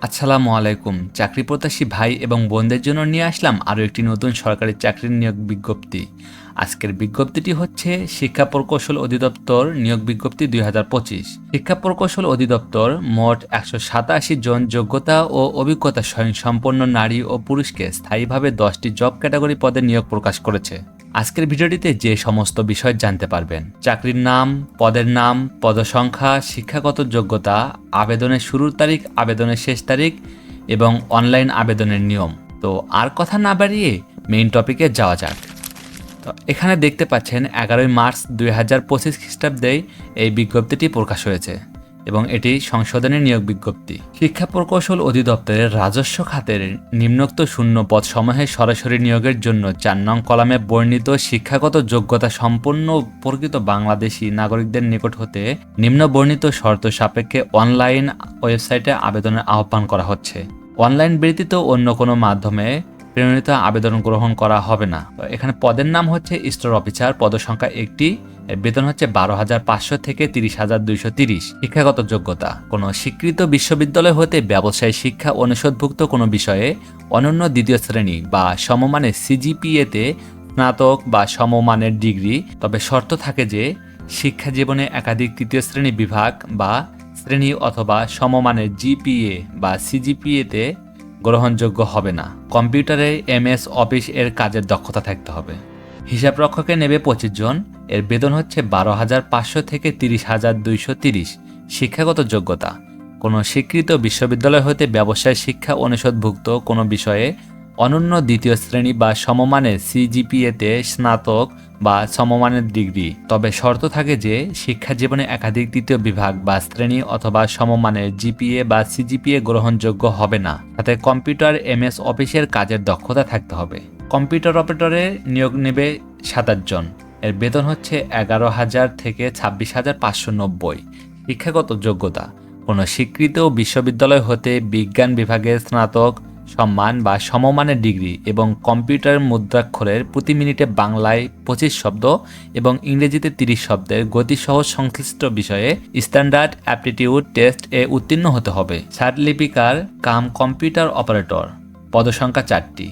আসসালামু আলাইকুম। চাকরি প্রত্যাশী ভাই এবং বোনদের জন্য নিয়ে আসলাম আরও একটি নতুন সরকারি চাকরির নিয়োগ বিজ্ঞপ্তি। আজকের বিজ্ঞপ্তিটি হচ্ছে শিক্ষা প্রকৌশল অধিদপ্তর নিয়োগ বিজ্ঞপ্তি দুই হাজার পঁচিশ। শিক্ষা প্রকৌশল অধিদপ্তর মোট একশো সাতাশি জন যোগ্যতা ও অভিজ্ঞতা স্বয়ংসম্পন্ন নারী ও পুরুষকে স্থায়ীভাবে দশটি জব ক্যাটাগরি পদে নিয়োগ প্রকাশ করেছে। আজকের ভিডিওটিতে যে সমস্ত বিষয় জানতে পারবেন, চাকরির নাম, পদের নাম, পদসংখ্যা, শিক্ষাগত যোগ্যতা, আবেদনের শুরুর তারিখ, আবেদনের শেষ তারিখ এবং অনলাইন আবেদনের নিয়ম। তো আর কথা না বাড়িয়ে মেইন টপিকে যাওয়া যাক। তো এখানে দেখতে পাচ্ছেন, এগারোই মার্চ দুই হাজার পঁচিশ খ্রিস্টাব্দে এই বিজ্ঞপ্তিটি প্রকাশ হয়েছে। এবং এটি সংশোধনের নিয়োগ বিজ্ঞপ্তি। শিক্ষা প্রকৌশল অধিদপ্তরের রাজস্ব খাতের নিম্নোক্ত শূন্য পদ সমূহে সরাসরি নিয়োগের জন্য চার নং কলামে বর্ণিত শিক্ষাগত যোগ্যতা সম্পন্ন প্রকৃত বাংলাদেশি নাগরিকদের নিকট হতে নিম্ন বর্ণিত শর্ত সাপেক্ষে অনলাইন ওয়েবসাইটে আবেদনের আহ্বান করা হচ্ছে। অনলাইন ব্যতীত অন্য কোনো মাধ্যমে প্রেরণিত আবেদন গ্রহণ করা হবে না। এখানে পদের নাম হচ্ছে স্টোর অফিসার পদসংখ্যা একটি এর বেতন হচ্ছে বারো হাজার পাঁচশো থেকে তিরিশ হাজার দুইশো তিরিশ। শিক্ষাগত যোগ্যতা। কোনো স্বীকৃত বিশ্ববিদ্যালয় হতে ব্যবসায় শিক্ষা অনুষদভুক্ত কোনো বিষয়ে অনন্য দ্বিতীয় শ্রেণি বা সমমানের সিজিপিএতে স্নাতক বা সমমানের ডিগ্রি, তবে শর্ত থাকে যে শিক্ষা জীবনে একাধিক তৃতীয় শ্রেণি বিভাগ বা শ্রেণি অথবা সমমানের জিপিএ বা সিজিপিএতে গ্রহণযোগ্য হবে না। কম্পিউটারে এমএস অফিস এর কাজের দক্ষতা থাকতে হবে। হিসাবরক্ষকে নেবে পঁচিশ জন। এর বেতন হচ্ছে বারো হাজার পাঁচশো থেকে তিরিশ হাজার দুইশো তিরিশ শিক্ষাগত যোগ্যতা। কোনো স্বীকৃত বিশ্ববিদ্যালয় হতে ব্যবসায় শিক্ষা অনুষদভুক্ত কোনো বিষয়ে অনন্য দ্বিতীয় শ্রেণি বা সমমানের সিজিপিএতে স্নাতক বা সমমানের ডিগ্রি। তবে শর্ত থাকে যে শিক্ষা জীবনে একাধিক তৃতীয় বিভাগ বা শ্রেণি অথবা সমমানের জিপিএ বা সিজিপিএ গ্রহণযোগ্য হবে না। তাতে কম্পিউটার এমএস অফিসের কাজের দক্ষতা থাকতে হবে। কম্পিউটার অপারেটরে নিয়োগ নেবে সাতাশ জন। এর বেতন হচ্ছে এগারো হাজার থেকে ছাব্বিশ হাজার পাঁচশো নব্বই। শিক্ষাগত যোগ্যতা, কোনো স্বীকৃত বিশ্ববিদ্যালয় হতে বিজ্ঞান বিভাগের স্নাতক, সম্মান বা সমমানের ডিগ্রি এবং কম্পিউটার মুদ্রাক্ষরের প্রতি মিনিটে বাংলায় পঁচিশ শব্দ এবং ইংরেজিতে তিরিশ শব্দের গতিসহ সংশ্লিষ্ট বিষয়ে স্ট্যান্ডার্ড অ্যাপটিটিউড টেস্ট এ উত্তীর্ণ হতে হবে। লিপিকার কাম কম্পিউটার অপারেটর, পদসংখ্যা চারটি।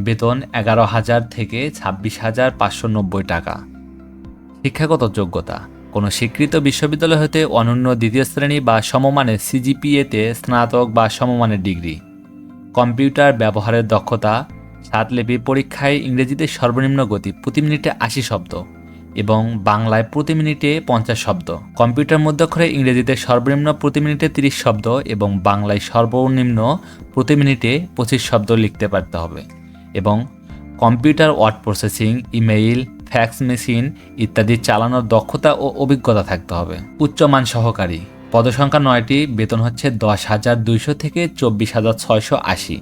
বেতন এগারো হাজার থেকে ছাব্বিশ হাজার পাঁচশো নব্বই টাকা। শিক্ষাগত যোগ্যতা। কোনো স্বীকৃত বিশ্ববিদ্যালয় হতে অনন্য দ্বিতীয় শ্রেণি বা সমমানের সিজিপিএতে স্নাতক বা সমমানের ডিগ্রি। কম্পিউটার ব্যবহারের দক্ষতা, সাতলিপি পরীক্ষায় ইংরেজিতে সর্বনিম্ন গতি প্রতি মিনিটে আশি শব্দ এবং বাংলায় প্রতি মিনিটে পঞ্চাশ শব্দ। কম্পিউটার মধ্যক্ষরে ইংরেজিতে সর্বনিম্ন প্রতি মিনিটে তিরিশ শব্দ এবং বাংলায় সর্বনিম্ন প্রতি মিনিটে পঁচিশ শব্দ লিখতে পারতে হবে এবং computer word processing, email fax machine ইত্যাদি চালানোর দক্ষতা ও অভিজ্ঞতা থাকতে হবে। উচ্চমান সহকারী। পদসংখ্যা নয়টি, বেতন হচ্ছে দশ হাজার দুইশো থেকে চব্বিশ হাজার ছয়শো আশি।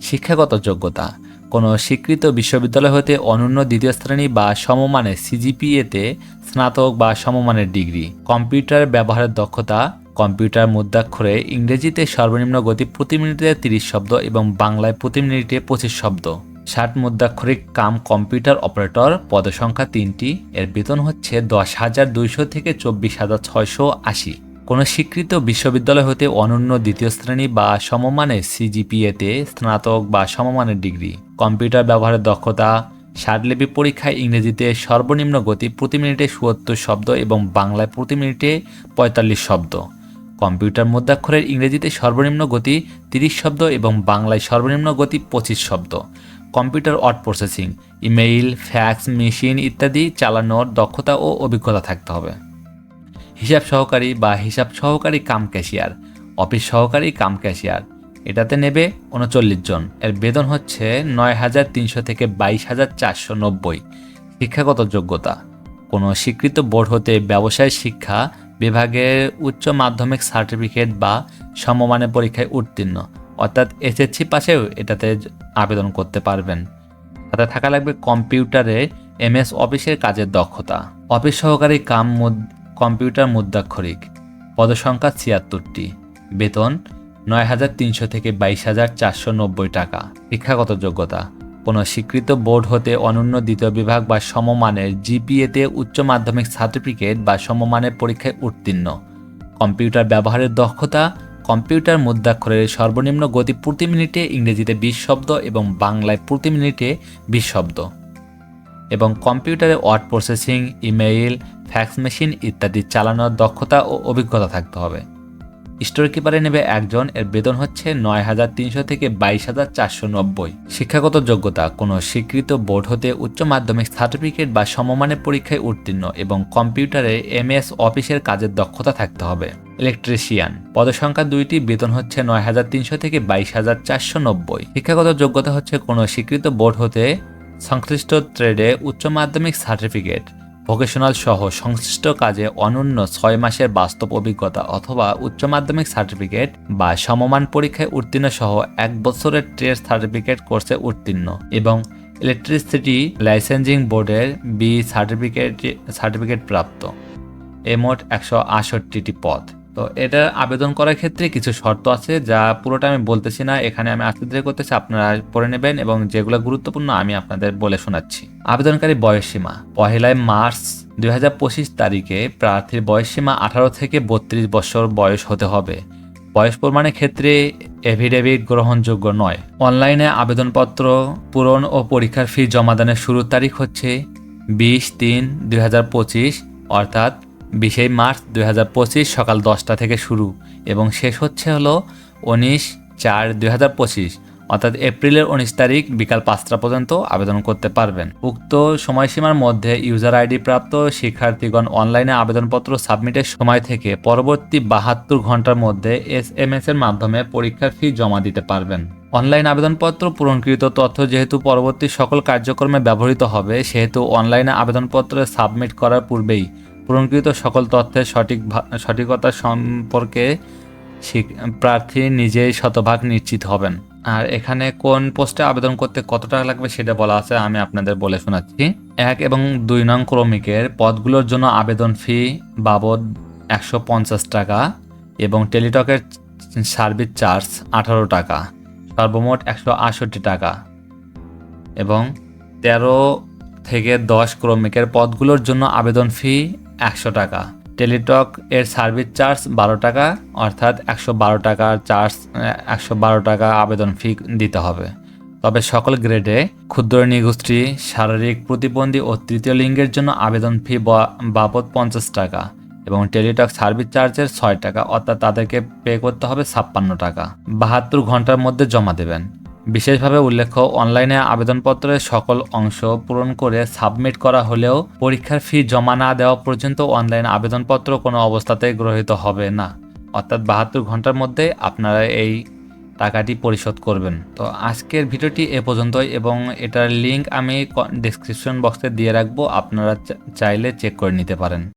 শিক্ষাগত যোগ্যতা। কোনো স্বীকৃত বিশ্ববিদ্যালয় হতে অনন্য দ্বিতীয় শ্রেণি বা সমমানের সিজিপিএতে স্নাতক বা সমমানের ডিগ্রি। কম্পিউটার ব্যবহারের দক্ষতা। কম্পিউটার মুদ্রাক্ষরে ইংরেজিতে সর্বনিম্ন গতি প্রতি মিনিটে তিরিশ শব্দ এবং বাংলায় প্রতি মিনিটে পঁচিশ শব্দ। ষাট মুদ্রাক্ষরিক কাম কম্পিউটার অপারেটর পদসংখ্যা তিনটি। এর বেতন হচ্ছে দশ হাজার দুইশো থেকে চব্বিশ হাজার ছয়শো আশি। কোনো স্বীকৃত বিশ্ববিদ্যালয় হতে অনন্য দ্বিতীয় শ্রেণি বা সমমানের সিজিপিএতে স্নাতক বা সমমানের ডিগ্রি। কম্পিউটার ব্যবহারের দক্ষতা, ষাটলিপি পরীক্ষায় ইংরেজিতে সর্বনিম্ন গতি প্রতি মিনিটে সুয়াত্তর শব্দ এবং বাংলায় প্রতি মিনিটে পঁয়তাল্লিশ শব্দ। কম্পিউটার মুদ্রাক্ষরের ইংরেজিতে সর্বনিম্ন গতি তিরিশ শব্দ এবং বাংলায় সর্বনিম্ন গতি পঁচিশ শব্দ। Computer word processing, email, fax, machine ইত্যাদি চালানোর দক্ষতা ও অভিজ্ঞতা থাকতে হবে। হিসাব সহকারী বা হিসাব সহকারী কাম ক্যাশিয়ার, অফিস সহকারী কাম ক্যাশিয়ার, এটাতে নেবে উনচল্লিশ জন। এর বেতন হচ্ছে নয় হাজার তিনশো থেকে বাইশ হাজার চারশো নব্বই। শিক্ষাগত যোগ্যতা, কোনো স্বীকৃত বোর্ড হতে ব্যবসায় শিক্ষা বিভাগের উচ্চ মাধ্যমিক সার্টিফিকেট বা সমমানের পরীক্ষায় উত্তীর্ণ। অর্থাৎ এসএসসি পাশেও এটাতে আবেদন করতে পারবেন। তাতে থাকা লাগবে কম্পিউটারে এমএস অফিসের কাজের দক্ষতা। অফিস সহকারী কাম কম্পিউটার মুদ্রাক্ষরিক। পদসংখ্যা ছিয়াত্তরটি। বেতন নয় হাজার তিনশো থেকে বাইশ হাজার চারশো নব্বই টাকা। শিক্ষাগত যোগ্যতা। কোনো স্বীকৃত বোর্ড হতে অনন্য দ্বিতীয় বিভাগ বা সমমানের জিপিএতে উচ্চ মাধ্যমিক সার্টিফিকেট বা সমমানের পরীক্ষায় উত্তীর্ণ। কম্পিউটার ব্যবহারের দক্ষতা কম্পিউটার মুদ্রাক্ষরের সর্বনিম্ন গতি প্রতি মিনিটে ইংরেজিতে বিশ শব্দ এবং বাংলায় প্রতি মিনিটে বিশ শব্দ। এবং কম্পিউটারে word processing, email, fax machine ইত্যাদি চালানোর দক্ষতা ও অভিজ্ঞতা থাকতে হবে। স্টোর কিপারে নেবে একজন, এর বেতন হচ্ছে নয় হাজার তিনশো থেকে বাইশ হাজার চারশো নব্বই। শিক্ষাগত যোগ্যতা, কোনো স্বীকৃত বোর্ড হতে উচ্চ মাধ্যমিক সার্টিফিকেট বা সমমানের পরীক্ষায় উত্তীর্ণ এবং কম্পিউটারে এমএস অফিসের কাজের দক্ষতা থাকতে হবে। ইলেকট্রিশিয়ান। পদসংখ্যা দুইটি বেতন হচ্ছে নয় হাজার তিনশো থেকে বাইশ হাজার চারশো নব্বই। শিক্ষাগত যোগ্যতা হচ্ছে কোনো স্বীকৃত বোর্ড হতে সংশ্লিষ্ট ট্রেডে উচ্চ মাধ্যমিক সার্টিফিকেট, ভোকেশনাল সহ সংশ্লিষ্ট কাজে অনন্য ছয় মাসের বাস্তব অভিজ্ঞতা অথবা উচ্চ মাধ্যমিক সার্টিফিকেট বা সমমান পরীক্ষায় উত্তীর্ণ সহ এক বছরের ট্রেড সার্টিফিকেট কোর্সে উত্তীর্ণ এবং ইলেকট্রিসিটি লাইসেন্সিং বোর্ডের বি সার্টিফিকেট সার্টিফিকেট প্রাপ্ত। এ মোট একশো আষট্টিটি পদ। তো এটা আবেদন করার ক্ষেত্রে কিছু শর্ত আছে যা পুরোটা আমি বলতেছি না, এখানে আমি আস্তে ধীরে করতেছি, আপনারা পড়ে নেবেন এবং যেগুলো গুরুত্বপূর্ণ আমি আপনাদের বলে শোনাচ্ছি। আবেদনকারী বয়সসীমা পহেলাই মার্চ দুই হাজার পঁচিশ তারিখে প্রার্থীর বয়সসীমা আঠারো থেকে বত্রিশ বছর বয়স হতে হবে। বয়স প্রমাণের ক্ষেত্রে এভিডেভিট গ্রহণযোগ্য নয়। অনলাইনে আবেদনপত্র পূরণ ও পরীক্ষার ফি জমাদানের শুরুর তারিখ হচ্ছে বিশ তিন দুই অর্থাৎ বিশে মার্চ দুই হাজার পঁচিশ সকাল দশটা থেকে শুরু এবং শেষ হচ্ছে হলো উনিশ চার দুই অর্থাৎ এপ্রিলের উনিশ তারিখ বিকাল পাঁচটা পর্যন্ত আবেদন করতে পারবেন। উক্ত সময়সীমার মধ্যে ইউজার আইডি প্রাপ্ত শিক্ষার্থীগণ অনলাইনে আবেদনপত্র সাবমিটের সময় থেকে পরবর্তী বাহাত্তর ঘণ্টার মধ্যে এস এম এস এর মাধ্যমে পরীক্ষার ফি জমা দিতে পারবেন। অনলাইন আবেদনপত্র পূরণকৃত তথ্য যেহেতু পরবর্তী সকল কার্যক্রমে ব্যবহৃত হবে, সেহেতু অনলাইনে আবেদনপত্র সাবমিট করার পূর্বেই পূরণকৃত সকল তথ্যের সঠিক সঠিকতা সম্পর্কে প্রার্থী নিজেই শতভাগ নিশ্চিত হবেন। আর এখানে কোন পোস্টে আবেদন করতে কত টাকা লাগবে সেটা বলা আছে, আমি আপনাদের বলে শোনাচ্ছি। এক এবং দুই নং ক্রমিকের পদগুলোর জন্য আবেদন ফি বাবদ একশো পঞ্চাশ টাকা এবং টেলিটকের সার্ভিস চার্জ আঠারো টাকা, সর্বমোট একশো আটষট্টি টাকা এবং তেরো থেকে দশ ক্রমিকের পদগুলোর জন্য আবেদন ফি একশো টাকা। টেলিটক এর সার্ভিস চার্জ বারো টাকা, অর্থাৎ একশো বারো টাকার চার্জ একশো বারো টাকা আবেদন ফি দিতে হবে। তবে সকল গ্রেডে ক্ষুদ্র নিগোষ্ঠী, শারীরিক প্রতিবন্ধী ও তৃতীয় লিঙ্গের জন্য আবেদন ফি বাবদ পঞ্চাশ টাকা এবং টেলিটক সার্ভিস চার্জের ছয় টাকা, অর্থাৎ তাদেরকে পে করতে হবে ছাপ্পান্ন টাকা। বাহাত্তর ঘণ্টার মধ্যে জমা দেবেন। বিশেষভাবে উল্লেখ্য, অনলাইনে আবেদনপত্রের সকল অংশ পূরণ করে সাবমিট করা হলেও পরীক্ষার ফি জমা না দেওয়া পর্যন্ত অনলাইন আবেদনপত্র কোনো অবস্থাতেই গ্রহীত হবে না। অর্থাৎ বাহাত্তর ঘণ্টার মধ্যে আপনারা এই টাকাটি পরিশোধ করবেন। তো আজকের ভিডিওটি এ পর্যন্তই এবং এটার লিংক আমি ডিসক্রিপশন বক্সে দিয়ে রাখব, আপনারা চাইলে চেক করে নিতে পারেন।